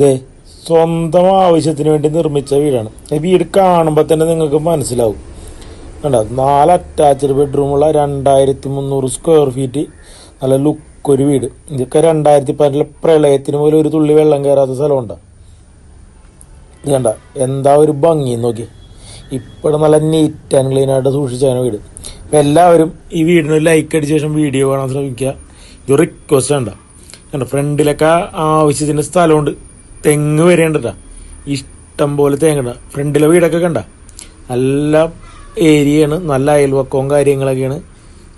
ദേ സ്വന്തം ആവശ്യത്തിന് വേണ്ടി നിർമ്മിച്ച വീടാണ്. ഈ വീട് കാണുമ്പോൾ തന്നെ നിങ്ങൾക്ക് മനസ്സിലാവും. കണ്ട നാല് അറ്റാച്ച്ഡ് ബെഡ്റൂമുള്ള രണ്ടായിരത്തി മുന്നൂറ് സ്ക്വയർ ഫീറ്റ് നല്ല ലുക്ക് ഒരു വീട്. ഇതൊക്കെ രണ്ടായിരത്തി പതിനെട്ടിലെ പ്രളയത്തിന് പോലും ഒരു തുള്ളി വെള്ളം കയറാത്ത സ്ഥലമുണ്ടോ. ഇത് കണ്ട എന്താ ഒരു ഭംഗി നോക്കി. ഇപ്പോഴും നല്ല നീറ്റ് ആൻഡ് ക്ലീൻ ആയിട്ട് സൂക്ഷിച്ചാണ് വീട്. അപ്പം എല്ലാവരും ഈ വീടിന് ലൈക്ക് അടിച്ച ശേഷം വീഡിയോ കാണാൻ ശ്രമിക്കുക. ഇത് റിക്വസ്റ്റ് കണ്ട ഫ്രണ്ടിലൊക്കെ ആവശ്യത്തിന് സ്ഥലമുണ്ട്. തെങ്ങ് വരേണ്ടതാ ഇഷ്ടം പോലെ തേങ്ങ ഫ്രണ്ടിലെ വീടൊക്കെ കണ്ട. നല്ല ഏരിയയാണ്. നല്ല അയൽവക്കവും കാര്യങ്ങളൊക്കെയാണ്.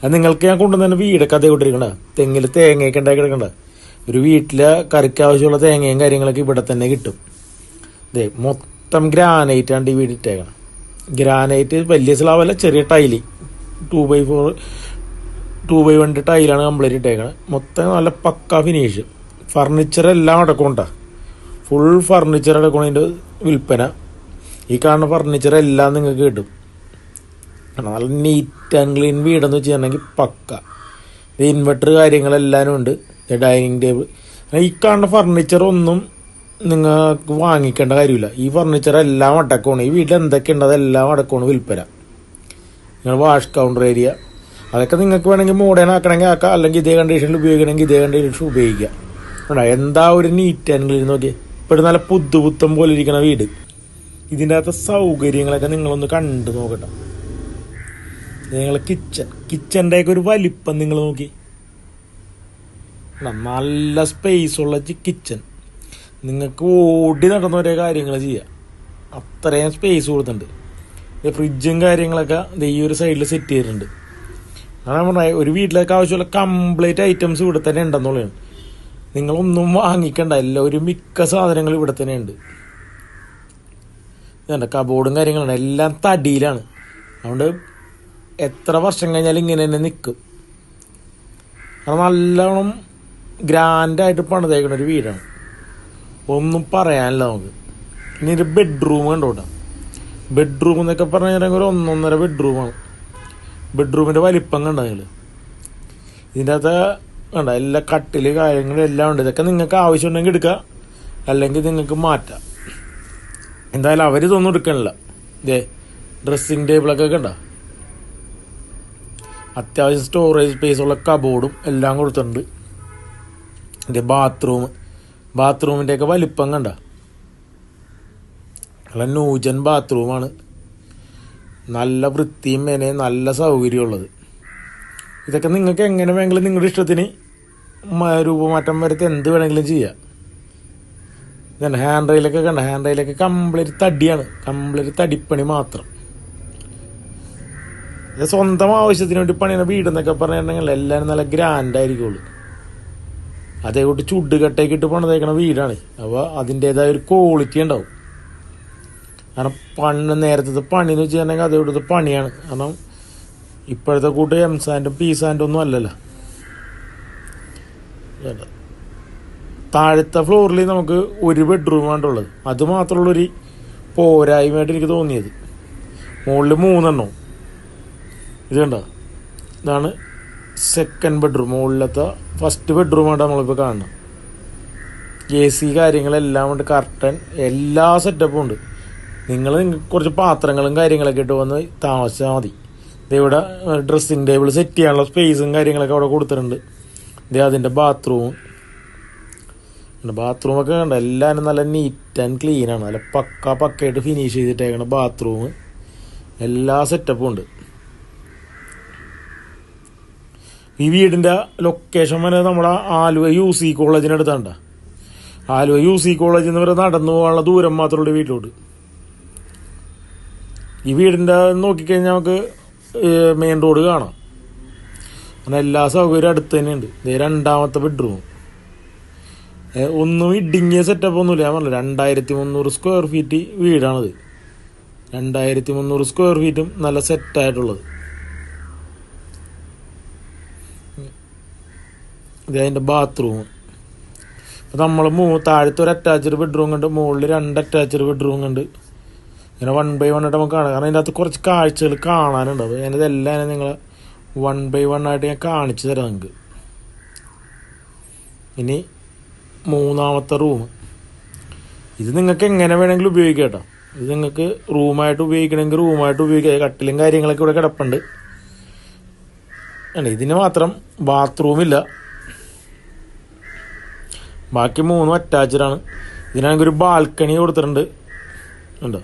അത് നിങ്ങൾക്ക് ഞാൻ കൊണ്ടുവന്ന വീടൊക്കെ അതേ കൊണ്ടിരിക്കണ്ട തെങ്ങിൽ തേങ്ങയൊക്കെ ഉണ്ടാക്കി കിടക്കണ്ട ഒരു വീട്ടിലെ കറിക്ക് ആവശ്യമുള്ള തേങ്ങയും കാര്യങ്ങളൊക്കെ ഇവിടെ തന്നെ കിട്ടും. ദേ മൊത്തം ഗ്രാനൈറ്റ് ആണ് ഈ വീട് ഇട്ടേക്കണം ഗ്രാനൈറ്റ് വലിയ സ്ലാവല്ല ചെറിയ ടൈലി. Two by four two by വണ്ണിന്റെ ടൈലാണ് കംപ്ലീറ്റ് ഇട്ടേക്കണത്. മൊത്തം നല്ല പക്ക ഫിനിഷ്. ഫർണിച്ചർ എല്ലാം അടക്കമുണ്ടാ ഫുൾ ഫർണിച്ചർ അടക്കണതിന്റെ വിൽപ്പന. ഈ കാണുന്ന ഫർണിച്ചർ എല്ലാം നിങ്ങൾക്ക് കിട്ടും. നല്ല നീറ്റ് ആൻഡ് ക്ലീൻ വീടെന്ന് വെച്ചിട്ടുണ്ടെങ്കിൽ പക്ക. ഇത് ഇൻവെർട്ടർ കാര്യങ്ങളെല്ലാം ഉണ്ട്. ഡൈനിങ് ടേബിൾ ഈ കാണുന്ന ഫർണിച്ചർ ഒന്നും നിങ്ങൾക്ക് വാങ്ങിക്കേണ്ട കാര്യമില്ല. ഈ ഫർണിച്ചർ എല്ലാം അടക്കമാണ്. ഈ വീട്ടിൽ എന്തൊക്കെ ഉണ്ട് അതെല്ലാം അടക്കമാണ് വിൽപ്പന. നിങ്ങൾ വാഷ് കൗണ്ടർ ഏരിയ അതൊക്കെ നിങ്ങൾക്ക് വേണമെങ്കിൽ മോഡേൺ ആക്കണമെങ്കിൽ ആക്കാം. അല്ലെങ്കിൽ ഇതേ കണ്ടീഷനിൽ ഉപയോഗിക്കണമെങ്കിൽ ഇതേ കണ്ടീഷനിൽ ഉപയോഗിക്കാം. എന്താ ഒരു നീറ്റ് ആൻഡ് ക്ലീൻ നോക്കി ഇപ്പോഴും നല്ല പുതുപുത്തം പോലെ ഇരിക്കുന്ന വീട്. ഇതിന്റെ അകത്തെ സൗകര്യങ്ങളൊക്കെ നിങ്ങളൊന്ന് കണ്ടു നോക്കട്ടെ. നിങ്ങൾ കിച്ചൺ കിച്ചന്റെ ഒക്കെ ഒരു വലിപ്പം നിങ്ങൾ നോക്കി? നല്ല സ്പേസ് ഉള്ള കിച്ചൺ നിങ്ങൾക്ക് ഓടി നടന്ന ഒരേ കാര്യങ്ങൾ ചെയ്യാം. അത്രയും സ്പേസ് കൊടുത്തിട്ടുണ്ട്. ഫ്രിഡ്ജും കാര്യങ്ങളൊക്കെ ഈ ഒരു സൈഡിൽ സെറ്റ് ചെയ്തിട്ടുണ്ട്. അതാണ് പറഞ്ഞത് ഒരു വീട്ടിലേക്ക് ആവശ്യമുള്ള കംപ്ലീറ്റ് ഐറ്റംസ് ഇവിടെ തന്നെ ഉണ്ടെന്നുള്ളതാണ്. നിങ്ങളൊന്നും വാങ്ങിക്കണ്ട. എല്ലാം ഒരു മിക്ക സാധനങ്ങളും ഇവിടെ തന്നെ ഉണ്ട് ഇതുണ്ട് കബോർഡും കാര്യങ്ങളാണ് എല്ലാം തടിയിലാണ്. അതുകൊണ്ട് എത്ര വർഷം കഴിഞ്ഞാലും ഇങ്ങനെ തന്നെ നിൽക്കും കാരണം നല്ലോണം ഗ്രാൻഡായിട്ട് പണിതേക്കുന്ന ഒരു വീടാണ്. ഒന്നും പറയാനില്ല നമുക്ക്. ഇനി ഒരു ബെഡ്റൂം കണ്ടോട്ടാ ബെഡ്റൂം എന്നൊക്കെ പറഞ്ഞു കഴിഞ്ഞാൽ ഒരു ഒന്നൊന്നര ബെഡ്റൂമാണ് ബെഡ്റൂമിന്റെ വലിപ്പം കണ്ടോ ഇതിന്റെ അകത്ത് കണ്ട എല്ലാ കട്ടിൽ കാര്യങ്ങളും എല്ലാം ഉണ്ട്. ഇതൊക്കെ നിങ്ങൾക്ക് ആവശ്യമുണ്ടെങ്കിൽ എടുക്കുക. അല്ലെങ്കിൽ നിങ്ങൾക്ക് മാറ്റാം. എന്തായാലും അവർ ഇതൊന്നും എടുക്കണില്ല. ഇതേ ഡ്രസ്സിങ് ടേബിളൊക്കെ കണ്ട. അത്യാവശ്യം സ്റ്റോറേജ് സ്പേസ് ഉള്ള കബോർഡും എല്ലാം കൊടുത്തിട്ടുണ്ട്. ഇതേ ബാത്റൂം ബാത്റൂമിന്റെയൊക്കെ വലിപ്പം കണ്ട. നല്ല നൂജൻ ബാത്റൂമാണ് നല്ല വൃത്തിയും മേനെ നല്ല സൗകര്യമുള്ളത്. ഇതൊക്കെ നിങ്ങൾക്ക് എങ്ങനെ വേണമെങ്കിലും നിങ്ങളുടെ ഇഷ്ടത്തിന് രൂപമാറ്റം വരുത്തി എന്ത് വേണമെങ്കിലും ചെയ്യാം. ഇതന്നെ ഹാൻഡ് റെയിലൊക്കെ കണ്ട? ഹാൻഡ് റെയിലൊക്കെ കംപ്ലീറ്റ് തടിയാണ്. കംപ്ലീറ്റ് തടിപ്പണി മാത്രം. ഇത് സ്വന്തം ആവശ്യത്തിന് വേണ്ടി പണിയുന്ന വീടെന്നൊക്കെ പറഞ്ഞിട്ടുണ്ടെങ്കിൽ എല്ലാവരും നല്ല ഗ്രാൻഡ് ആയിരിക്കുള്ളൂ. അതേ കൂട്ടി ചുടുകട്ടയൊക്കെ ഇട്ട് പണിതേക്കണ വീടാണ്. അപ്പോൾ അതിന്റേതായ ഒരു ക്വാളിറ്റി ഉണ്ടാവും. കാരണം പണ്ട് നേരത്തെ പണി എന്ന് വെച്ചിട്ടുണ്ടെങ്കിൽ അതേ കൂട്ടത്തെ പണിയാണ്. കാരണം ഇപ്പോഴത്തെ കൂട്ട് എം സാൻഡും പി സാൻഡും ഒന്നും അല്ലല്ലോ. താഴത്തെ ഫ്ലോറിൽ നമുക്ക് ഒരു ബെഡ്റൂം ഉള്ളത്. അത് മാത്രമുള്ളൊരു പോരായ്മയായിട്ട് എനിക്ക് തോന്നിയത്. മുകളിൽ മൂന്നെണ്ണം. ഇത് കണ്ടോ? ഇതാണ് സെക്കൻഡ് ബെഡ്റൂം മുകളിലത്തെ ഫസ്റ്റ് ബെഡ്റൂമാണ് നമ്മളിപ്പോൾ കാണുന്നത്. എ സി കാര്യങ്ങളെല്ലാം ഉണ്ട്. കർട്ടൻ എല്ലാ സെറ്റപ്പും ഉണ്ട്. നിങ്ങൾ കുറച്ച് പാത്രങ്ങളും കാര്യങ്ങളൊക്കെ ഇട്ട് വന്ന് താമസിച്ചാൽ മതി. ഇവിടെ ഡ്രസ്സിങ് ടേബിൾ സെറ്റ് ചെയ്യാനുള്ള സ്പേസും കാര്യങ്ങളൊക്കെ അവിടെ കൊടുത്തിട്ടുണ്ട്. ഇത് അതിന്റെ ബാത്റൂം ബാത്റൂം ബാത്റൂമൊക്കെ കണ്ട? എല്ലാവരും നല്ല നീറ്റ് ആൻഡ് ക്ലീൻ ആണ്. നല്ല പക്ക പക്കയായിട്ട് ഫിനിഷ് ചെയ്തിട്ടേക്കണ ബാത്റൂം എല്ലാ സെറ്റപ്പും ഉണ്ട്. ഈ വീടിന്റെ ലൊക്കേഷൻ വരെ നമ്മുടെ ആലുവ യു സി കോളേജിനടുത്താണ്ട ആലുവ യു സി കോളേജിൽ നിന്ന് വരെ നടന്നു പോകാനുള്ള ദൂരം മാത്രമുള്ള വീട്ടിലോട്ട്. ഈ വീടിന്റെ നോക്കിക്കഴിഞ്ഞാൽ നമുക്ക് മെയിൻ റോഡ് കാണാം. അങ്ങനെ എല്ലാ സൗകര്യവും അടുത്ത് തന്നെയുണ്ട്. ഇത് രണ്ടാമത്തെ ബെഡ്റൂം ഒന്നും ഇടുങ്ങിയ സെറ്റപ്പ് ഒന്നുമില്ല. ഞാൻ പറഞ്ഞു രണ്ടായിരത്തി മുന്നൂറ് സ്ക്വയർ ഫീറ്റ് വീടാണിത്. രണ്ടായിരത്തി മുന്നൂറ് സ്ക്വയർ ഫീറ്റും നല്ല സെറ്റായിട്ടുള്ളത് ഇത് അതിന്റെ ബാത്റൂം അപ്പം നമ്മൾ മൂ താഴത്തെ ഒരു അറ്റാച്ച്ഡ് ബെഡ്റൂം ഉണ്ട് മുകളിൽ രണ്ട് അറ്റാച്ച്ഡ് ബെഡ്റൂം ഉണ്ട് ഇങ്ങനെ വൺ ബൈ വൺ ആയിട്ട് നമുക്ക് കാണാം. കാരണം ഇതിനകത്ത് കുറച്ച് കാഴ്ചകൾ കാണാനുണ്ട്. അപ്പോൾ ഞാനിതെല്ലാം ഞാൻ നിങ്ങൾ വൺ ബൈ വൺ ആയിട്ട് ഞാൻ കാണിച്ചു തരാം നിങ്ങൾക്ക്. ഇനി മൂന്നാമത്തെ റൂം ഇത് നിങ്ങൾക്ക് എങ്ങനെ വേണമെങ്കിലും ഉപയോഗിക്കാം കേട്ടോ. ഇത് നിങ്ങൾക്ക് റൂമായിട്ട് ഉപയോഗിക്കണമെങ്കിൽ റൂമായിട്ട് ഉപയോഗിക്കാം. കട്ടിലും കാര്യങ്ങളൊക്കെ ഇവിടെ കിടപ്പുണ്ട്. അല്ല ഇതിന് മാത്രം ബാത്റൂമില്ല ബാക്കി മൂന്നും അറ്റാച്ചഡാണ് ഇതിനാണെങ്കിൽ ഒരു ബാൽക്കണി കൊടുത്തിട്ടുണ്ട്. ഉണ്ടോ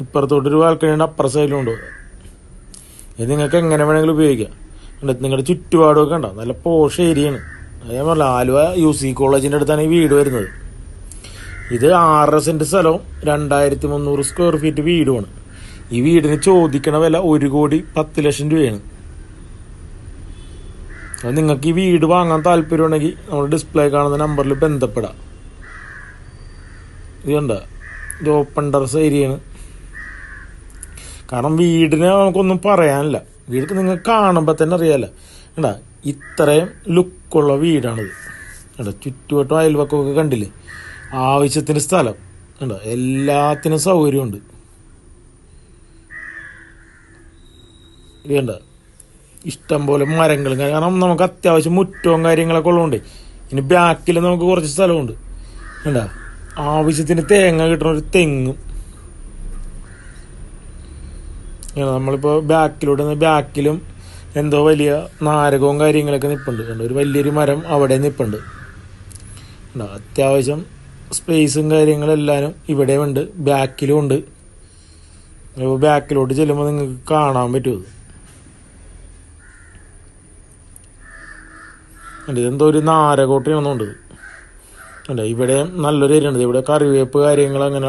ഇപ്പുറത്തോട്ടൊരു ഒരു ഉണ്ട് അപ്പുറ സൈഡിലും ഉണ്ട്. ഇത് നിങ്ങൾക്ക് എങ്ങനെ വേണമെങ്കിലും ഉപയോഗിക്കാം. ഉണ്ട് നിങ്ങളുടെ ചുറ്റുപാടുമൊക്കെ ഉണ്ടാവും നല്ല പോഷ ഏരിയയാണ്. അത് ഞാൻ പറഞ്ഞില്ല ആലുവ യു സി കോളേജിന്റെ അടുത്താണ് ഈ വീട് വരുന്നത്. ഇത് ആറര സെന്റ് സ്ഥലവും രണ്ടായിരത്തി മുന്നൂറ് സ്ക്വയർ ഫീറ്റ് വീടുമാണ്. ഈ വീടിന് ചോദിക്കണ വില ഒരു കോടി പത്ത് ലക്ഷം രൂപയാണ്. അത് നിങ്ങൾക്ക് ഈ വീട് വാങ്ങാൻ താല്പര്യമുണ്ടെങ്കിൽ നമ്മുടെ ഡിസ്പ്ലേ കാണുന്ന നമ്പറിൽ ബന്ധപ്പെടാം. ഇത് കണ്ട? ഇത് ഓപ്പൺ ടെറസ് ഏരിയയാണ് കാരണം വീടിനെ നമുക്കൊന്നും പറയാനില്ല. വീട് നിങ്ങൾക്ക് കാണുമ്പോൾ തന്നെ അറിയാലോ. കേട്ടാ ഇത്രയും ലുക്കുള്ള വീടാണിത്. കേട്ടോ ചുറ്റുവട്ടം അയൽവക്കമൊക്കെ കണ്ടില്ലേ? ആവശ്യത്തിന് സ്ഥലം. കണ്ടോ എല്ലാത്തിനും സൗകര്യമുണ്ട്. വേണ്ട കണ്ട ഇഷ്ടം പോലെ മരങ്ങളും കാരണം നമുക്ക് അത്യാവശ്യം മുറ്റവും കാര്യങ്ങളൊക്കെ ഉള്ളതുകൊണ്ട് ഇനി ബാക്കിൽ നമുക്ക് കുറച്ച് സ്ഥലമുണ്ട്. കണ്ട ആവശ്യത്തിന് തേങ്ങ കിട്ടണ ഒരു തെങ്ങും ഇങ്ങനെ നമ്മളിപ്പോൾ ബാക്കിലൂടെ ബാക്കിലും എന്തോ വലിയ നാരകവും കാര്യങ്ങളൊക്കെ നിൽപ്പുണ്ട് കണ്ടോ? ഒരു വലിയൊരു മരം അവിടെ നിൽപ്പുണ്ട് കണ്ടോ? അത്യാവശ്യം സ്പേസും കാര്യങ്ങളെല്ലാം ഇവിടെയും ഉണ്ട്. ബാക്കിലും ഉണ്ട്. ബാക്കിലോട്ട് ചെല്ലുമ്പോൾ നിങ്ങൾക്ക് കാണാൻ പറ്റും അത്. എന്തോ ഒരു നാരകോട്ടയാണെന്നുണ്ട് അല്ല ഇവിടെ നല്ലൊരു ഏരിയ ഉണ്ട്. ഇവിടെ കറിവേപ്പ് കാര്യങ്ങൾ അങ്ങനെ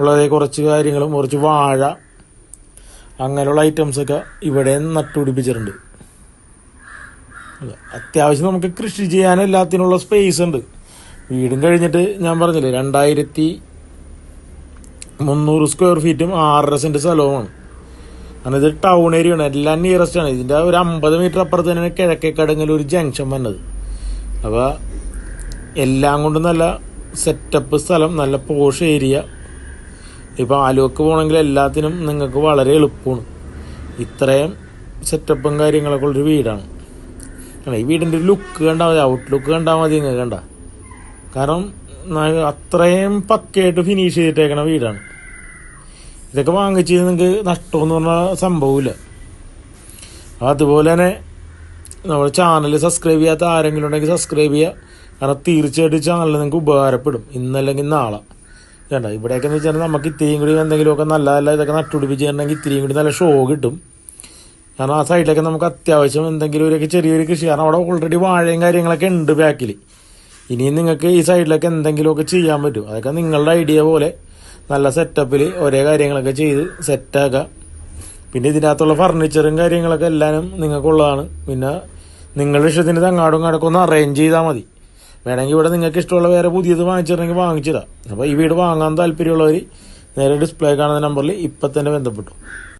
ഉള്ളത് കുറച്ച് കാര്യങ്ങളും കുറച്ച് വാഴ അങ്ങനെയുള്ള ഐറ്റംസൊക്കെ ഇവിടെ നട്ടുപിടിപ്പിച്ചിട്ടുണ്ട് അതെ. അത്യാവശ്യം നമുക്ക് കൃഷി ചെയ്യാൻ എല്ലാത്തിനുള്ള സ്പേസ് ഉണ്ട്. വീടും കഴിഞ്ഞിട്ട് ഞാൻ പറഞ്ഞില്ലേ രണ്ടായിരത്തി മുന്നൂറ് സ്ക്വയർ ഫീറ്റും ആറര സെന്റ് സ്ഥലവുമാണ്. കാരണം ഇത് ടൗൺ ഏരിയയാണ് എല്ലാം നിയറസ്റ്റ് ആണ്. ഇതിന്റെ ഒരു അമ്പത് മീറ്റർ അപ്പുറത്ത് തന്നെ കിഴക്കേക്കടങ്ങിൽ ഒരു ജംഗ്ഷൻ വന്നത്. അപ്പോൾ എല്ലാം കൊണ്ടും നല്ല സെറ്റപ്പ് സ്ഥലം നല്ല പോഷ് ഏരിയ ഇപ്പോൾ ആലുവക്ക് പോകണമെങ്കിൽ എല്ലാത്തിനും നിങ്ങൾക്ക് വളരെ എളുപ്പമാണ്. ഇത്രയും സെറ്റപ്പും കാര്യങ്ങളൊക്കെ ഉള്ളൊരു വീടാണ്. കണ്ടോ, ഈ വീടിന്റെ ഒരു ലുക്ക് കണ്ടാൽ മതി ഔട്ട് ലുക്ക് കണ്ടാൽ മതി നിങ്ങൾക്ക് കണ്ട. കാരണം അത്രയും പക്കയായിട്ട് ഫിനിഷ് ചെയ്തിട്ടേക്കണ വീടാണ്. ഇതൊക്കെ വാങ്ങിച്ച് നിങ്ങൾക്ക് നഷ്ടമെന്ന് പറഞ്ഞ സംഭവമില്ല. അതുപോലെ തന്നെ നമ്മുടെ ചാനൽ സബ്സ്ക്രൈബ് ചെയ്യാത്ത ആരെങ്കിലും ഉണ്ടെങ്കിൽ സബ്സ്ക്രൈബ് ചെയ്യുക. കാരണം തീർച്ചയായിട്ടും ചാനൽ നിങ്ങൾക്ക് ഉപകാരപ്പെടും. ഇന്നല്ലെങ്കിൽ നാളെ. വേണ്ട ഇവിടെയൊക്കെ എന്ന് വെച്ചാൽ നമുക്ക് ഇത്തിരിയും കൂടി എന്തെങ്കിലുമൊക്കെ നല്ല നല്ല ഇതൊക്കെ നട്ടുപിടിപ്പിച്ച് തരണമെങ്കിൽ ഇത്തിരിയും കൂടി നല്ല ഷോ കിട്ടും. കാരണം ആ സൈഡിലൊക്കെ നമുക്ക് അത്യാവശ്യം എന്തെങ്കിലും ഒരു ചെറിയൊരു കൃഷി കാരണം അവിടെ ഓൾറെഡി വാഴയും കാര്യങ്ങളൊക്കെ ഉണ്ട് ബാക്കിൽ ഇനിയും നിങ്ങൾക്ക് ഈ സൈഡിലൊക്കെ എന്തെങ്കിലുമൊക്കെ ചെയ്യാൻ പറ്റും. അതൊക്കെ നിങ്ങളുടെ ഐഡിയ പോലെ നല്ല സെറ്റപ്പിൽ ഒരേ കാര്യങ്ങളൊക്കെ ചെയ്ത് സെറ്റാക്കാം പിന്നെ ഇതിനകത്തുള്ള ഫർണിച്ചറും കാര്യങ്ങളൊക്കെ എല്ലാവരും നിങ്ങൾക്കുള്ളതാണ്. പിന്നെ നിങ്ങളുടെ ഇഷ്ടത്തിന് തങ്ങാടും കടക്കൊന്ന് അറേഞ്ച് ചെയ്താൽ മതി. വേണമെങ്കിൽ ഇവിടെ നിങ്ങൾക്ക് ഇഷ്ടമുള്ള വേറെ പുതിയത് വാങ്ങിച്ചിട്ടുണ്ടെങ്കിൽ വാങ്ങിച്ചിടാം. അപ്പോൾ ഈ വീട് വാങ്ങാൻ താല്പര്യമുള്ളവർ നേരെ ഡിസ്പ്ലേ കാണുന്ന നമ്പറിൽ ഇപ്പം തന്നെ ബന്ധപ്പെട്ടു.